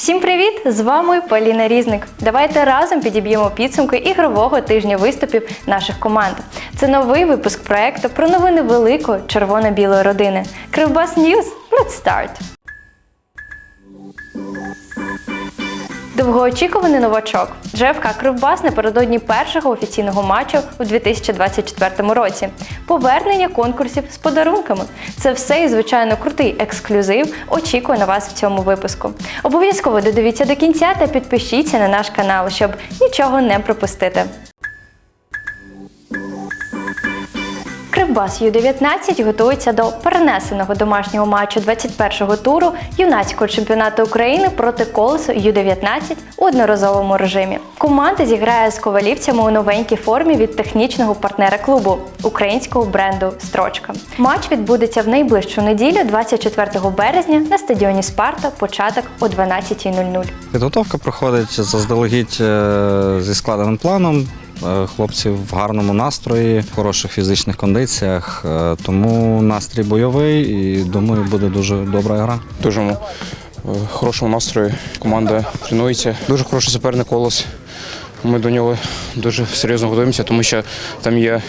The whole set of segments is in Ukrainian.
Всім привіт! З вами Поліна Різник. Давайте разом підіб'ємо підсумки ігрового тижня виступів наших команд. Це новий випуск проекту про новини великої червоно-білої родини. Кривбас Ньюз. Let's start! Довгоочікуваний новачок. ЖФК Кривбас напередодні першого офіційного матчу у 2024 році. Повернення конкурсів з подарунками. Це все і звичайно крутий ексклюзив. Очікую на вас в цьому випуску. Обов'язково додивіться до кінця та підпишіться на наш канал, щоб нічого не пропустити. Кривбас Ю-19 готується до перенесеного домашнього матчу 21-го туру юнацького чемпіонату України проти колесу Ю-19 у одноразовому режимі. Команда зіграє з ковалівцями у новенькій формі від технічного партнера клубу українського бренду Строчка. Матч відбудеться в найближчу неділю, 24 березня, на стадіоні Спарта. Початок о 12.00. Підготовка проходить заздалегідь е, зі складеним планом. Е, Хлопці в гарному настрої, в хороших фізичних кондиціях, е, тому настрій бойовий і думаю, буде дуже добра гра. дуже в хорошому настрої. Команда тренується. Дуже хороший суперник колос. Ми до нього дуже серйозно готуємося, тому що там є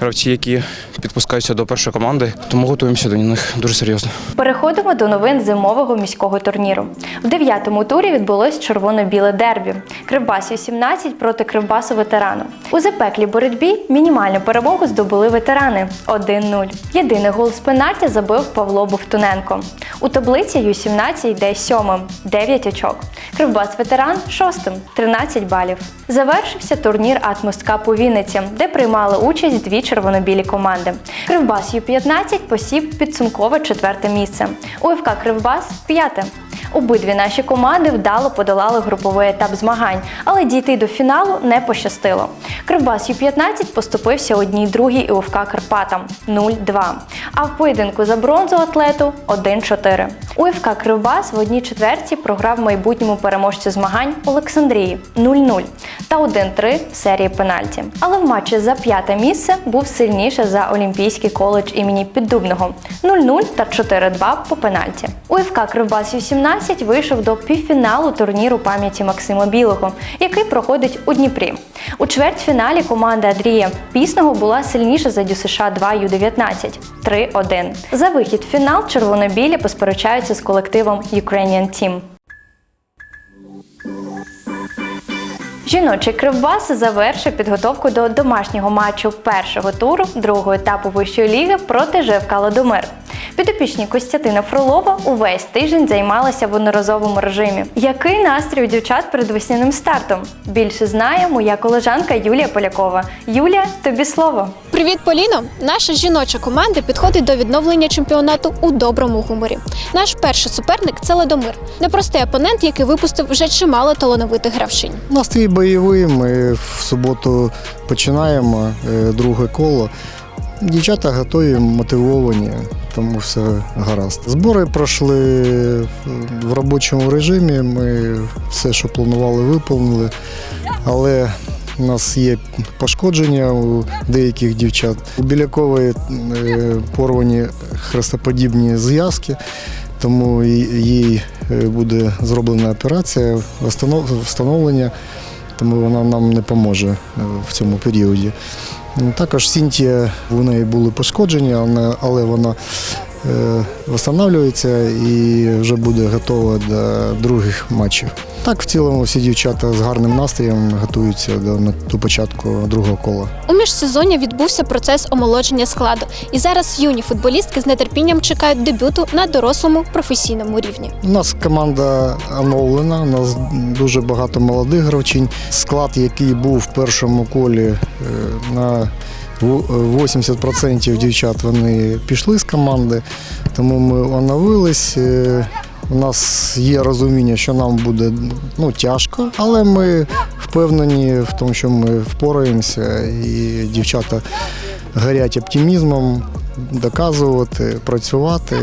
гравці, які підпускаються до першої команди, тому готуємося до них дуже серйозно. Переходимо до новин зимового міського турніру. В дев'ятому турі відбулось червоно-біле дербі. Кривбас 18 проти Кривбасу ветерану. У запеклій боротьбі мінімальну перемогу здобули ветерани 1-0. Єдиний гол з пенальті забив Павло Бовтуненко. У таблиці Ю-17 йде сьомим 9 очок. Кривбас ветеран шостим 13 балів. Завершився турнір Атмост Кап у Вінниці, де приймали участь дві червоно-білі команди. Кривбас Ю-15 посів підсумкове четверте місце. УФК Кривбас п'яте. Обидві наші команди вдало подолали груповий етап змагань, але дійти до фіналу не пощастило. Кривбас Ю-15 поступився одній другій УФК Карпатам 0-2. А в поєдинку за бронзу атлету 1-4. УФК Кривбас в одній четверті програв майбутньому переможцю змагань Олександрії 0-0 та 1-3 в серії пенальті. Але в матчі за п'яте місце був сильніше за Олімпійський коледж імені Піддубного 0-0 та 4-2 по пенальті. УФК Кривбас Ю-17 вийшов до півфіналу турніру пам'яті Максима Білого, який проходить у Дніпрі. У чвертьфіналі команда Андрія Пісного була сильніша за ДЮСШ 2 Ю-19 3-1. За вихід в фінал червоно-білі посперечаються з колективом Ukrainian Team. Жіночий кривбас завершив підготовку до домашнього матчу першого туру другого етапу вищої ліги проти ЖФК Ладомир. Підопічні Костянтина Фролова увесь тиждень займалися в одноразовому режимі. Який настрій у дівчат перед весняним стартом? Більше знає моя колежанка Юлія Полякова. Юлія, тобі слово. Привіт, Поліно! Наша жіноча команда підходить до відновлення чемпіонату у доброму гуморі. Наш перший суперник це Ладомир, непростий опонент, який випустив вже чимало талановитих гравчинь. Настрій бойовий. Ми в суботу починаємо е, друге коло. Дівчата готові, мотивовані, тому все гаразд. Збори пройшли в робочому режимі. Ми все, що планували, виповнили. Але у нас є пошкодження у деяких дівчат. У Білякової е, порвані хрестоподібні зв'язки, тому їй е, буде зроблена операція встанов- встановлення тому вона нам не поможе е, в цьому періоді. Також Сінтія, у неї були пошкодження, але- вона е, встановлюється і вже буде готова до других матчів. Так, в цілому всі дівчата з гарним настроєм готуються до, до початку другого кола. У міжсезонні відбувся процес омолодження складу, і зараз юні футболістки з нетерпінням чекають дебюту на дорослому професійному рівні. У нас команда оновлена, у нас дуже багато молодих гравчинь. Склад, який був в першому колі е, на 80% дівчат, вони пішли з команди, тому ми оновились. У нас є розуміння, що нам буде ну, тяжко, але ми впевнені в тому, що ми впораємося, і дівчата горять оптимізмом. Доказувати, працювати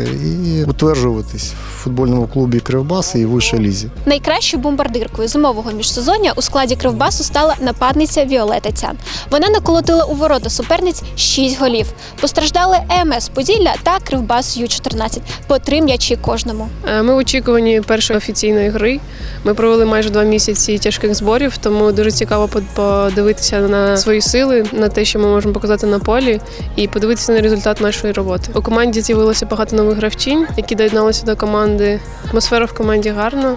і утверджуватись в футбольному клубі Кривбас і в вищій лізі. Найкращою бомбардиркою зимового міжсезоння у складі Кривбасу стала нападниця Віолета Цян. Вона наколотила у ворота суперниць 6 голів. Постраждали ЕМС Поділля та Кривбас Ю-14 по три м'ячі кожному. Е, Ми в очікуванні першої офіційної гри. Ми провели майже два місяці тяжких зборів, тому дуже цікаво под- подивитися на свої сили, на те, що ми можемо показати на полі, і подивитися на результат нашої роботи. У команді з'явилося багато нових гравчинь, які доєдналися до команди. Атмосфера в команді гарна.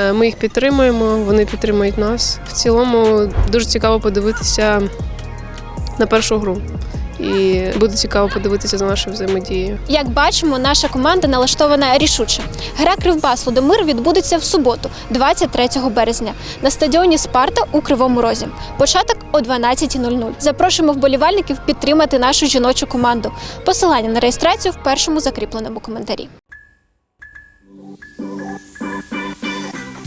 Е, Ми їх підтримуємо, вони підтримують нас. В цілому дуже цікаво подивитися на першу гру. І буде цікаво подивитися за нашу взаємодію. Як бачимо, наша команда налаштована рішуче. Гра Кривбас Лудомир відбудеться в суботу, 23 березня, на стадіоні Спарта у Кривому Розі. Початок о 12.00. Запрошуємо вболівальників підтримати нашу жіночу команду. Посилання на реєстрацію в першому закріпленому коментарі.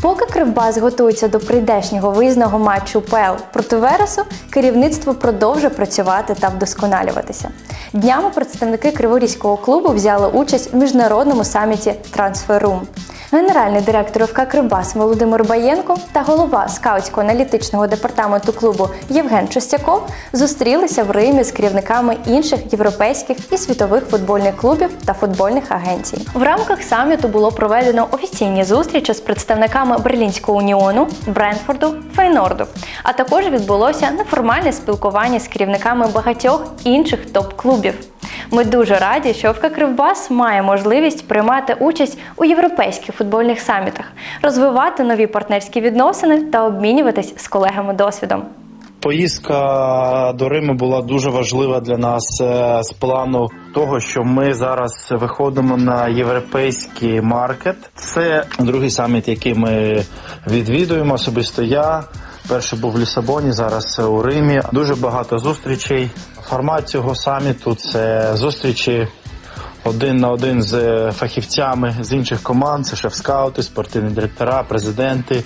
Поки Кривбас готується до прийдешнього виїзного матчу ПЛ проти Вересу, керівництво продовжує працювати та вдосконалюватися. Днями представники Криворізького клубу взяли участь в міжнародному саміті Трансферум. Генеральний директор ФК Кривбас Володимир Баєнко та голова скаутсько-аналітичного департаменту клубу Євген Чостяков зустрілися в Римі з керівниками інших європейських і світових футбольних клубів та футбольних агенцій. В рамках саміту було проведено офіційні зустрічі з представниками Берлінського уніону, Брентфорду, Фейнорду. А також відбулося неформальне спілкування з керівниками багатьох інших топ-клубів. Ми дуже раді, що ФК Кривбас має можливість приймати участь у європейських футбольних самітах, розвивати нові партнерські відносини та обмінюватись з колегами досвідом. Поїздка до Риму була дуже важлива для нас е, з плану того, що ми зараз виходимо на європейський маркет. Це другий саміт, який ми відвідуємо. Особисто я перший був в Лісабоні, зараз у Римі. Дуже багато зустрічей. Формат цього саміту це зустрічі один на один з е, фахівцями з інших команд, це шеф-скаути, спортивні директора, президенти,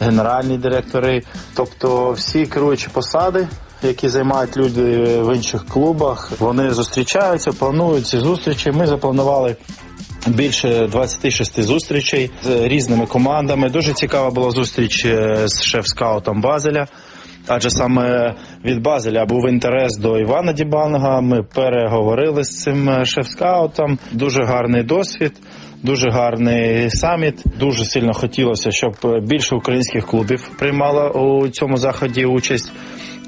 генеральні директори, тобто всі керуючі посади. Які займають люди в інших клубах, вони зустрічаються, планують ці зустрічі. Ми запланували більше 26 зустрічей з різними командами. Дуже цікава була зустріч е, з шеф-скаутом Базеля. Адже саме від Базеля був інтерес до Івана Дібанга. Ми переговорили з цим е, шеф-скаутом. Дуже гарний досвід, дуже гарний саміт. Дуже сильно хотілося, щоб е, більше українських клубів приймало у цьому заході участь.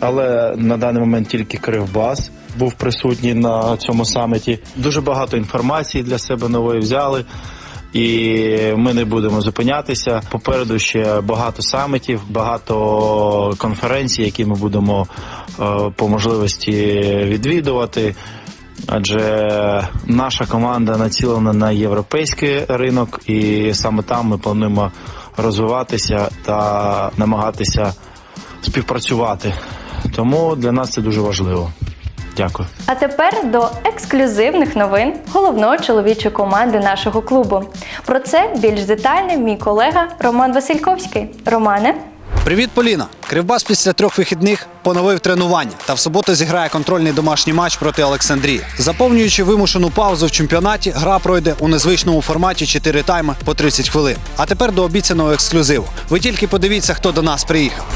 Але на даний момент тільки Кривбас був присутній на цьому саміті. Дуже багато інформації для себе нової взяли. І ми не будемо зупинятися. Попереду ще багато самітів, багато конференцій, які ми будемо е, по можливості відвідувати. Адже наша команда націлена на європейський ринок, і саме там ми плануємо розвиватися та намагатися співпрацювати. Тому для нас це дуже важливо. Дякую. А тепер до ексклюзивних новин головної чоловічої команди нашого клубу. Про це більш детально мій колега Роман Васильковський. Романе. Привіт, Поліна! Кривбас після трьох вихідних поновив тренування та в суботу зіграє контрольний домашній матч проти Олександрії. Заповнюючи вимушену паузу в чемпіонаті, гра пройде у незвичному форматі 4 тайми по 30 хвилин. А тепер до обіцяного ексклюзиву. Ви тільки подивіться, хто до нас приїхав.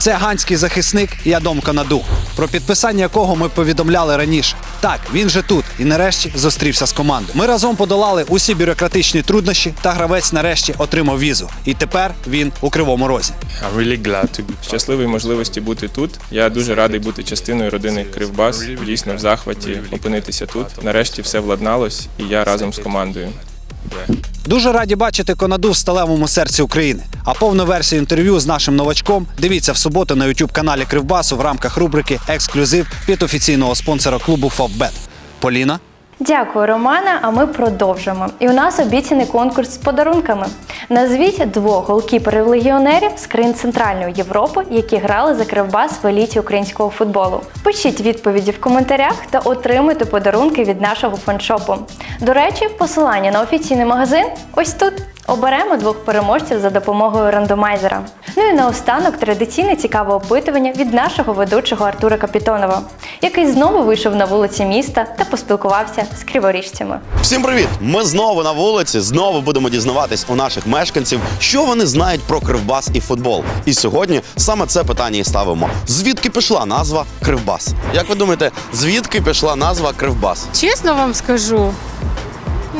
Це ганський захисник Ядом Канаду, про підписання якого ми повідомляли раніше. Так, він же тут і нарешті зустрівся з командою. Ми разом подолали усі бюрократичні труднощі, та гравець нарешті отримав візу. І тепер він у кривому розі. Really glad to be. Щасливої можливості бути тут. Я дуже радий бути частиною родини Кривбас. Дійсно в захваті опинитися тут. Нарешті все владналось, і я разом з командою. Дуже раді бачити Конаду в сталевому серці України. А повну версію інтерв'ю з нашим новачком дивіться в суботу на youtube каналі Кривбасу в рамках рубрики Ексклюзив від офіційного спонсора клубу Фавбет. Поліна. Дякую, Романа. А ми продовжимо. І у нас обіцяний конкурс з подарунками. Назвіть двох голкіперів легіонерів з країн Центральної Європи, які грали за Кривбас в еліті українського футболу. Пишіть відповіді в коментарях та отримуйте подарунки від нашого фаншопу. До речі, посилання на офіційний магазин ось тут. Оберемо двох переможців за допомогою рандомайзера. Ну і наостанок традиційне цікаве опитування від нашого ведучого Артура Капітонова, який знову вийшов на вулиці міста та поспілкувався з криворіжцями. Всім привіт! Ми знову на вулиці. Знову будемо дізнаватись у наших мешканців, що вони знають про кривбас і футбол. І сьогодні саме це питання і ставимо: звідки пішла назва Кривбас? Як ви думаєте, звідки пішла назва Кривбас? Чесно вам скажу.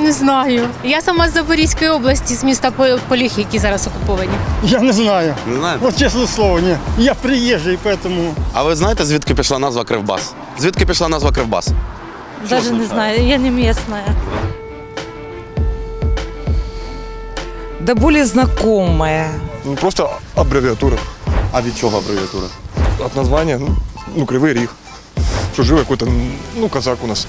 Не знаю. Я сама з Запорізької області, з міста Поліг, які зараз окуповані. Я не знаю. Не знаєте? Вот честное слово, не. Я приезжий, поэтому... А ви знаєте, звідки пішла назва Кривбас? Звідки пішла назва Кривбас? Даже не знаю, я не местная. Да более знакомая. Ну, просто аббревиатура А від чого абревіатура? от названия, ну, ну, Кривий Ріг. Що жив якийсь, ну, казак у нас.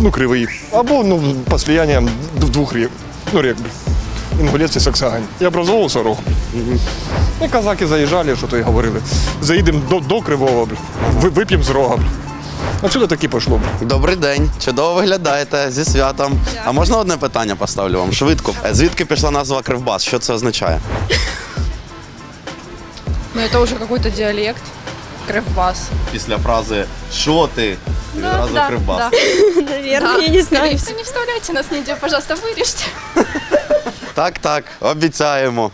Ну, Кривий. Або, ну, по слиянням д- двух рек. Ну, рек. Інгулець і Саксагань. І образовувався рог. І казаки заїжджали, що то і говорили. Заїдемо до, до Кривого, вип'ємо з рога. бля. Отсюди так пішло. Добрий день, чудово виглядаєте зі святом. А можна одне питання поставлю вам швидко? Е, Звідки пішла назва Кривбас? Що це означає? Ну, це вже якийсь діалект. Кривбас. Після фрази Що ти? Відразу Кривбас. Наверное, я не знаю. Все не вставляйте нас ніде, пожалуйста, виріжте. Так, так, обіцяємо.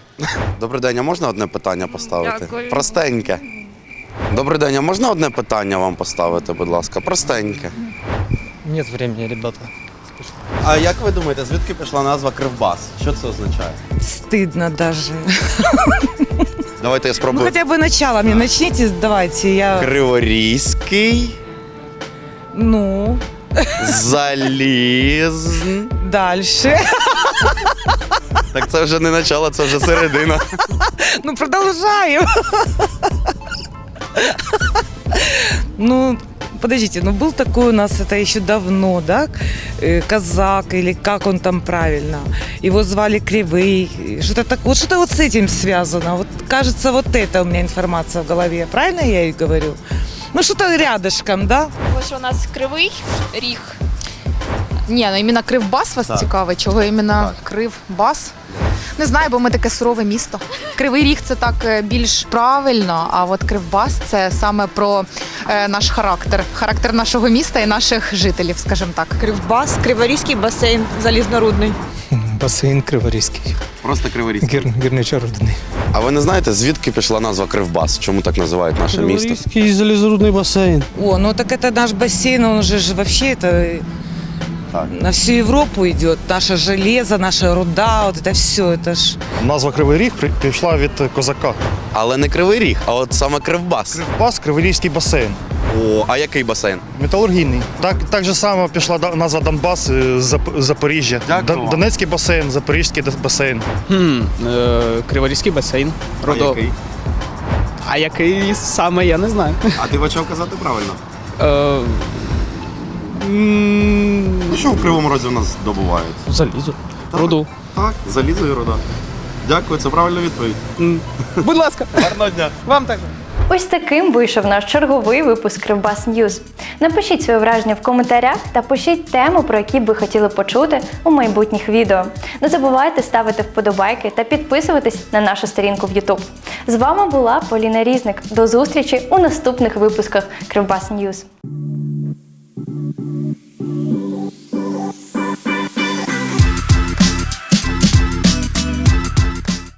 Добрий день, а можна одне питання поставити? Дякую. Простеньке. Добрий день, а можна одне питання вам поставити, будь ласка? Простеньке. Нет времени, ребята. А як ви думаєте, звідки пішла назва Кривбас? Що це означає? Стыдно даже. Давайте я Ну спробую. хотя бы начало мне начните, давайте, я... Криворізький Ну, заліз. дальше. Так це вже не начало, це вже середина. Ну, продолжаем. Ну, подождите, ну был такой у нас, это еще давно, да, э, казак или как он там правильно. Его звали Кривый. Что-то так, вот что-то вот с этим связано. Вот кажется, вот это у меня информация в голове. Правильно я и говорю? Ну, что-то рядышком, да? Ось у нас Кривий Ріг. Ні, ну іменно Кривбас вас цікавить. Чого іменно Кривбас? Не знаю, бо ми таке сурове місто. Кривий Ріг це так е, більш правильно, а от Кривбас це саме про е, наш характер, характер нашого міста і наших жителів, скажімо так. Кривбас, Криворізький басейн залізнорудний. Басейн Криворізький. Просто Криворізький. Гірничородний. А ви не знаєте, звідки пішла назва Кривбас? Чому так називають наше місто? Криворізький залізорудний басейн. О, ну так это наш бассейн, он же ж вообще это Так. на всю Европу идет. Наше железо, наша руда, вот это все, это ж... Назва Кривий Ріг при- пішла від козака. Але не Кривий Ріг, а от саме Кривбас. Кривбас, Криворізький басейн. О, а який басейн? Металургійний. Так, так же само пішла назва Донбас, е, Зап- Запоріжжя. Дякую Дон- Донецький басейн, Запорізький басейн. Хм, е, Криворізький басейн. А який? А який саме, я не знаю. А ти почав казати правильно. Е, м, Ну що в Кривому Розі у нас добувають? залізо. Так. Руду. Так, залізо і руда. Дякую, це правильна відповідь. Будь ласка, Гарного дня. вам також. Ось таким вийшов наш черговий випуск Кривбас Ньюз. Напишіть своє враження в коментарях та пишіть тему, про які би хотіли почути у майбутніх відео. Не забувайте ставити вподобайки та підписуватись на нашу сторінку в YouTube. З вами була Поліна Різник. До зустрічі у наступних випусках Кривбас Ньюз.